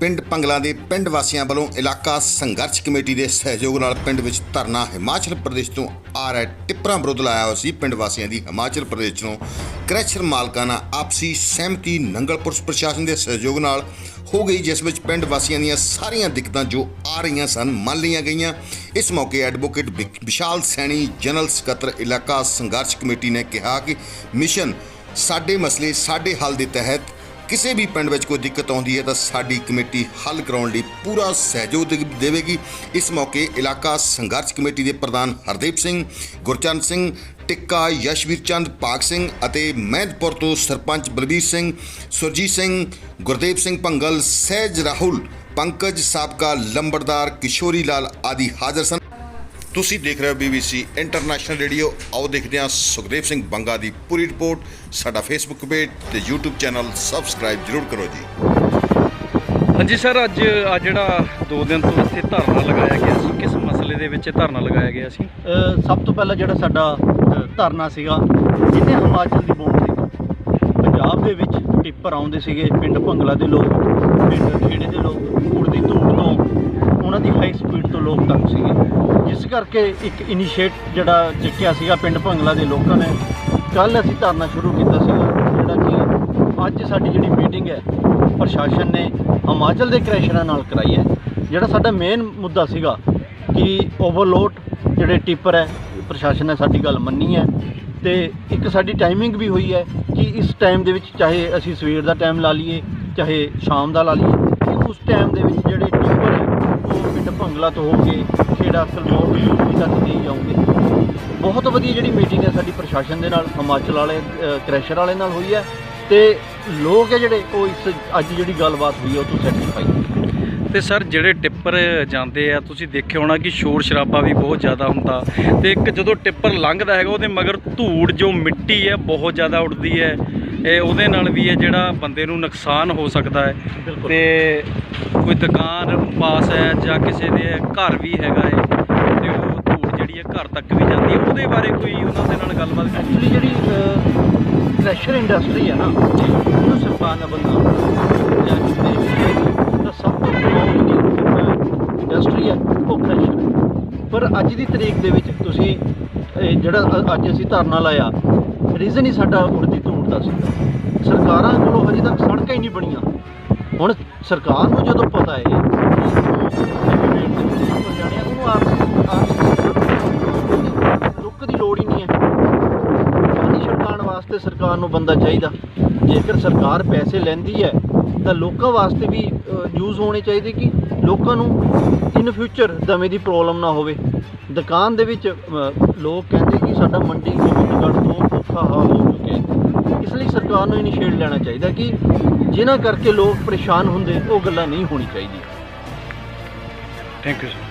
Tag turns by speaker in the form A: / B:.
A: ਪਿੰਡ ਪੰਗਲਾ ਦੇ ਪਿੰਡ ਵਾਸੀਆਂ ਵੱਲੋਂ ਇਲਾਕਾ ਸੰਘਰਸ਼ ਕਮੇਟੀ ਦੇ ਸਹਿਯੋਗ ਨਾਲ ਪਿੰਡ ਵਿੱਚ ਧਰਨਾ ਹਿਮਾਚਲ ਪ੍ਰਦੇਸ਼ ਤੋਂ ਆ ਰਿਹਾ ਟਿੱਪਰਾਂ ਵਿਰੁੱਧ ਲਾਇਆ ਹੋਇਆ ਸੀ ਪਿੰਡ ਵਾਸੀਆਂ ਦੀ। ਹਿਮਾਚਲ ਪ੍ਰਦੇਸ਼ ਤੋਂ ਕ੍ਰੈਸ਼ਰ ਮਾਲਕਾਂ ਨਾਲ ਆਪਸੀ ਸਹਿਮਤੀ, ਨੰਗਲ ਪੁਲਿਸ ਪ੍ਰਸ਼ਾਸਨ ਦੇ ਸਹਿਯੋਗ ਨਾਲ ਹੋ ਗਈ, ਜਿਸ ਵਿੱਚ ਪਿੰਡ ਵਾਸੀਆਂ ਦੀਆਂ ਸਾਰੀਆਂ ਦਿੱਕਤਾਂ ਜੋ ਆ ਰਹੀਆਂ ਸਨ, ਮੰਨ ਲਈਆਂ ਗਈਆਂ। ਇਸ ਮੌਕੇ ਐਡਵੋਕੇਟ ਵਿ- ਵਿਸ਼ਾਲ ਸੈਣੀ, ਜਨਰਲ ਸਕੱਤਰ ਇਲਾਕਾ ਸੰਘਰਸ਼ ਕਮੇਟੀ ਨੇ ਕਿਹਾ ਕਿ ਮਿਸ਼ਨ ਸਾਡੇ ਮਸਲੇ, ਸਾਡੇ ਹੱਲ ਦੇ ਤਹਿਤ ਕਿਸੇ ਵੀ ਪਿੰਡ ਵਿੱਚ ਕੋਈ ਦਿੱਕਤ ਆਉਂਦੀ ਹੈ ਤਾਂ ਸਾਡੀ ਕਮੇਟੀ ਹੱਲ ਕਰਾਉਣ ਲਈ ਪੂਰਾ ਸਹਿਯੋਗ ਦੇ- ਦੇਵੇਗੀ। ਇਸ ਮੌਕੇ ਇਲਾਕਾ ਸੰਘਰਸ਼ ਕਮੇਟੀ ਦੇ ਪ੍ਰਧਾਨ ਹਰਦੀਪ ਸਿੰਘ, ਗੁਰਚਰਨ ਸਿੰਘ, ਟਿੱਕਾ, ਯਸ਼ਵੀਰ ਚੰਦ ਪਾਕ ਸਿੰਘ ਅਤੇ ਮਹਿਦਪੁਰ ਤੋਂ ਸਰਪੰਚ ਬਲਬੀਰ ਸਿੰਘ, ਸੁਰਜੀਤ ਸਿੰਘ, ਗੁਰਦੇਵ ਸਿੰਘ ਭੰਗਲ, ਸਹਿਜ ਰਾਹੁਲ, ਪੰਕਜ ਸਾਬਕਾ ਲੰਬੜਦਾਰ ਕਿਸ਼ੋਰੀ ਲਾਲ ਆਦਿ ਹਾਜ਼ਰ ਸਨ। ਤੁਸੀਂ ਦੇਖ ਰਹੇ ਹੋ BBC ਇੰਟਰਨੈਸ਼ਨਲ ਰੇਡੀਓ ਆਓ ਦੇਖਦੇ ਹਾਂ ਸੁਖਦੇਵ ਸਿੰਘ ਬੰਗਾ ਦੀ ਪੂਰੀ ਰਿਪੋਰਟ। ਸਾਡਾ ਫੇਸਬੁੱਕ ਪੇਜ ਤੇ YouTube ਚੈਨਲ ਸਬਸਕ੍ਰਾਈਬ ਜਰੂਰ ਕਰੋ ਜੀ।
B: ਹਾਂਜੀ ਸਰ ਅੱਜ ਆ ਜਿਹੜਾ 2 ਦਿਨ ਤੋਂ ਇੱਥੇ ਧਰਨਾ ਲਗਾਇਆ ਗਿਆ ਸੀ ਕਿਸ ਮਸਲੇ ਦੇ ਵਿੱਚ ਧਰਨਾ ਲਗਾਇਆ ਗਿਆ ਸੀ?
C: ਸਭ ਤੋਂ ਪਹਿਲਾਂ ਜਿਹੜਾ ਸਾਡਾ ਧਰਨਾ ਸੀਗਾ ਜਿੱਥੇ ਹਿਮਾਚਲ ਦੀ ਬਾਉਂਡਰੀ ਤੋਂ ਪੰਜਾਬ ਦੇ ਵਿੱਚ ਟਿੱਪਰ ਆਉਂਦੇ ਸੀਗੇ ਪਿੰਡ ਭੰਗਲਾ ਦੇ ਲੋਕ ਪਿੰਡ ਖੇੜੇ ਦੇ ਲੋਕ ਉੜਦੀ ਧੂੜ ਤੋਂ ਉਹਨਾਂ ਦੀ ਹਾਈ ਸਪੀਡ ਤੋਂ ਲੋਕ ਤੰਗ ਸੀਗੇ। ਜਿਸ ਕਰਕੇ ਇੱਕ ਇਨੀਸ਼ੀਏਟ ਜਿਹੜਾ ਚੱਕਿਆ ਸੀਗਾ ਪਿੰਡ ਭੰਗਲਾ ਦੇ ਲੋਕਾਂ ਨੇ ਕੱਲ ਅਸੀਂ ਧਰਨਾ ਸ਼ੁਰੂ ਕੀਤਾ ਸੀਗਾ, ਜਿਹੜਾ ਕਿ ਅੱਜ ਸਾਡੀ ਜਿਹੜੀ ਮੀਟਿੰਗ ਹੈ, ਪ੍ਰਸ਼ਾਸਨ ਨੇ ਹਿਮਾਚਲ ਦੇ ਕ੍ਰੈਸ਼ਰਾਂ ਨਾਲ ਕਰਾਈ ਹੈ। ਜਿਹੜਾ ਸਾਡਾ ਮੇਨ ਮੁੱਦਾ ਸੀਗਾ ਕਿ ਓਵਰਲੋਡ ਜਿਹੜੇ ਟਿੱਪਰ ਹੈ, ਪ੍ਰਸ਼ਾਸਨ ਨੇ ਸਾਡੀ ਗੱਲ ਮੰਨੀ ਹੈ ਤੇ ਇੱਕ ਸਾਡੀ ਟਾਈਮਿੰਗ ਵੀ ਹੋਈ ਹੈ ਕਿ ਇਸ ਟਾਈਮ ਦੇ ਵਿੱਚ ਚਾਹੇ ਅਸੀਂ ਸਵੇਰ ਦਾ ਟਾਈਮ ਲਾ ਲਈਏ, ਚਾਹੇ ਸ਼ਾਮ ਦਾ ਲਾ ਲਈਏ ਕਿ ਉਸ ਟਾਈਮ ਦੇ ਵਿੱਚ ਜਿਹੜੇ ਪਿੰਡ ਭੰਗਲਾ ਤੋਂ ਹੋ ਕੇ ਖੇੜਾ ਸਲਮੋਰ ਯੂਪੀ ਤੱਕ ਦੇ ਜਾਊਂਗੇ ਬਹੁਤ ਵਧੀਆ ਜਿਹੜੀ ਮੀਟਿੰਗ ਹੈ ਸਾਡੀ ਪ੍ਰਸ਼ਾਸਨ ਦੇ ਨਾਲ ਹਿਮਾਚਲ ਵਾਲੇ ਅ, ਕ੍ਰੈਸ਼ਰ ਵਾਲੇ ਨਾਲ ਹੋਈ ਹੈ ਤੇ ਲੋਕ ਹੈ ਜਿਹੜੇ ਉਹ ਇਸ ਅੱਜ ਜਿਹੜੀ ਗੱਲਬਾਤ ਹੋਈ ਹੈ ਉਹ ਤੋਂ ਸੈਟੀਸਫਾਈ
B: ਤੇ ਸਰ ਜਿਹੜੇ ਟਿੱਪਰ ਜਾਂਦੇ ਆ ਤੁਸੀਂ ਦੇਖਿਆ ਹੋਣਾ ਕਿ ਸ਼ੋਰ ਸ਼ਰਾਬਾ ਵੀ ਬਹੁਤ ਜ਼ਿਆਦਾ ਹੁੰਦਾ। ਤੇ ਇੱਕ ਜਦੋਂ ਟਿੱਪਰ ਲੰਘਦਾ ਹੈਗਾ ਉਹਦੇ ਮਗਰ ਧੂੜ ਜੋ ਮਿੱਟੀ ਹੈ ਬਹੁਤ ਜ਼ਿਆਦਾ ਉੱਡਦੀ ਹੈ। ਇਹ ਉਹਦੇ ਨਾਲ ਵੀ ਹੈ ਜਿਹੜਾ ਬੰਦੇ ਨੂੰ ਨੁਕਸਾਨ ਹੋ ਸਕਦਾ ਹੈ। ਤੇ ਕੋਈ ਦੁਕਾਨ ਪਾਸ ਹੈ ਜਾਂ ਕਿਸੇ ਦੇ ਘਰ ਵੀ ਹੈਗਾ ਹੈ ਤੇ ਉਹ ਧੂੜ ਜਿਹੜੀ ਹੈ ਘਰ ਤੱਕ ਵੀ ਜਾਂਦੀ ਹੈ। ਉਹਦੇ ਬਾਰੇ ਕੋਈ ਉਹਨਾਂ ਦੇ ਨਾਲ ਗੱਲਬਾਤ ਕੀਤੀ
C: ਐਕਚੁਅਲੀ ਜਿਹੜੀ ਕ੍ਰੈਸ਼ਰ ਇੰਡਸਟਰੀ ਹੈ ਨਾ ਉਹਨੂੰ ਸਰਕਾਰ ਨੇ ਬੰਦਾ ਪਰ ਅੱਜ ਦੀ ਤਰੀਕ ਦੇ ਵਿੱਚ ਤੁਸੀਂ, ਇਹ ਜਿਹੜਾ ਅੱਜ ਅਸੀਂ ਧਰਨਾ ਲਾਇਆ ਰੀਜ਼ਨ ਹੀ ਸਾਡਾ ਉੜਦੀ ਧੂੜ ਦਾ ਸੀ ਸਰਕਾਰਾਂ ਕੋਲੋਂ ਹਜੇ ਤੱਕ ਸੜਕਾਂ ਹੀ ਨਹੀਂ ਬਣੀਆਂ। ਹੁਣ ਸਰਕਾਰ ਨੂੰ ਜਦੋਂ ਪਤਾ ਹੈ, ਉਹਨੂੰ ਰੁੱਕ ਦੀ ਲੋੜ ਹੀ ਨਹੀਂ ਹੈ। ਪਾਣੀ ਛੜਕਾਉਣ ਵਾਸਤੇ ਸਰਕਾਰ ਨੂੰ ਬੰਦਾ ਚਾਹੀਦਾ। ਜੇਕਰ ਸਰਕਾਰ ਪੈਸੇ ਲੈਂਦੀ ਹੈ, ਤਾਂ ਲੋਕਾਂ ਵਾਸਤੇ ਵੀ ਯੂਜ਼ ਹੋਣੇ ਚਾਹੀਦੇ ਕਿ ਲੋਕਾਂ ਨੂੰ ਇਨ ਫਿਊਚਰ ਦਵੇਂ ਦੀ ਪ੍ਰੋਬਲਮ ਨਾ ਹੋਵੇ। ਦੁਕਾਨ ਦੇ ਵਿੱਚ ਲੋਕ ਕਹਿੰਦੇ ਕਿ ਸਾਡਾ ਮੰਡੀ ਗੋਬਿੰਦਗੜ੍ਹ ਤੋਂ ਔਖਾ ਹਾਲ ਹੋ ਚੁੱਕਿਆ ਇਸ ਲਈ ਸਰਕਾਰ ਨੂੰ ਇਨੀਸ਼ੀਏਟ ਲੈਣਾ ਚਾਹੀਦਾ ਕਿ ਜਿਨ੍ਹਾਂ ਕਰਕੇ ਲੋਕ ਪਰੇਸ਼ਾਨ ਹੁੰਦੇ, ਉਹ ਗੱਲਾਂ ਨਹੀਂ ਹੋਣੀ ਚਾਹੀਦੀਆਂ
B: ਥੈਂਕ ਯੂ ਸਰ